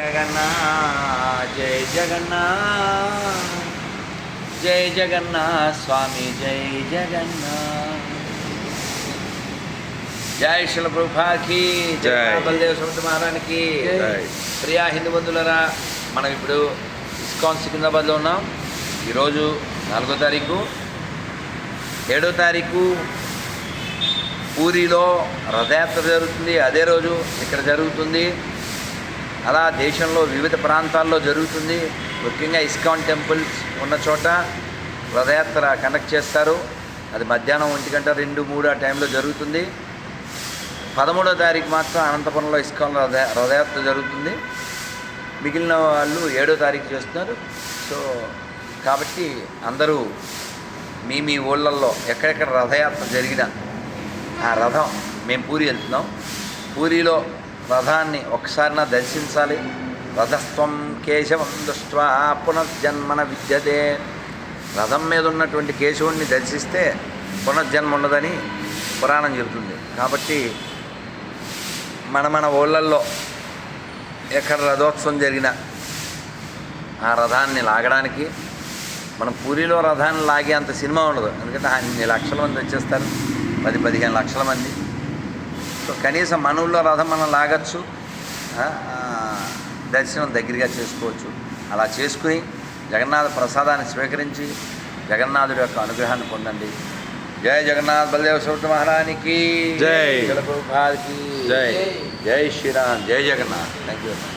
జగన్నాథ్ జై జగన్నాథ్ జై జగన్నాథ్ స్వామి జై జగన్నాథ్ జై శిల ప్రభుకి జై జై. బలదేవ సమర్థ మహారానికి. ప్రియా హిందూ బంధువులరా మనం ఇప్పుడు ఇస్కాన్ సికింద్రాబాద్లో ఉన్నాం. ఈరోజు నాలుగో తారీఖు. ఏడో తారీఖు పూరిలో రథయాత్ర జరుగుతుంది. అదే రోజు ఇక్కడ జరుగుతుంది. అలా దేశంలో వివిధ ప్రాంతాల్లో జరుగుతుంది. ముఖ్యంగా ఇస్కాన్ టెంపుల్స్ ఉన్న చోట రథయాత్ర కండక్ట్ చేస్తారు. అది మధ్యాహ్నం ఒంటి గంట రెండు మూడు ఆ టైంలో జరుగుతుంది. పదమూడో తారీఖు మాత్రం అనంతపురంలో ఇస్కాన్ రథ రథయాత్ర జరుగుతుంది. మిగిలిన వాళ్ళు ఏడో తారీఖు చేస్తున్నారు. సో కాబట్టి అందరూ మీ మీ ఊళ్ళల్లో ఎక్కడెక్కడ రథయాత్ర జరిగినా ఆ రథం మేము పూరి వెళ్తున్నాం. పూరిలో రథాన్ని ఒకసారినా దర్శించాలి. రథస్వం కేశవం దృష్ట్వా పునర్జన్మన విద్యతే. రథం మీద ఉన్నటువంటి కేశవుణ్ణి దర్శిస్తే పునర్జన్మ ఉండదని పురాణం చెబుతుంది. కాబట్టి మన మన ఊళ్ళల్లో ఎక్కడ రథోత్సవం జరిగినా ఆ రథాన్ని లాగడానికి మనం పూరిలో రథాన్ని లాగే అంత సినిమా ఉండదు. ఎందుకంటే అన్ని లక్షల మంది వచ్చేస్తారు. పది పదిహేను లక్షల మంది. కనీసం మన ఊళ్ళో రథం మనం లాగచ్చు దర్శనం దగ్గరగా చేసుకోవచ్చు. అలా చేసుకుని జగన్నాథ ప్రసాదాన్ని స్వీకరించి జగన్నాథుడి యొక్క అనుగ్రహాన్ని పొందండి. జై జగన్నాథ్ బలదేవ సౌత మహారానికి జై. జలప్రభుపాదికి జై. జై శ్రీరామ్. జై జగన్నాథ్. Thank you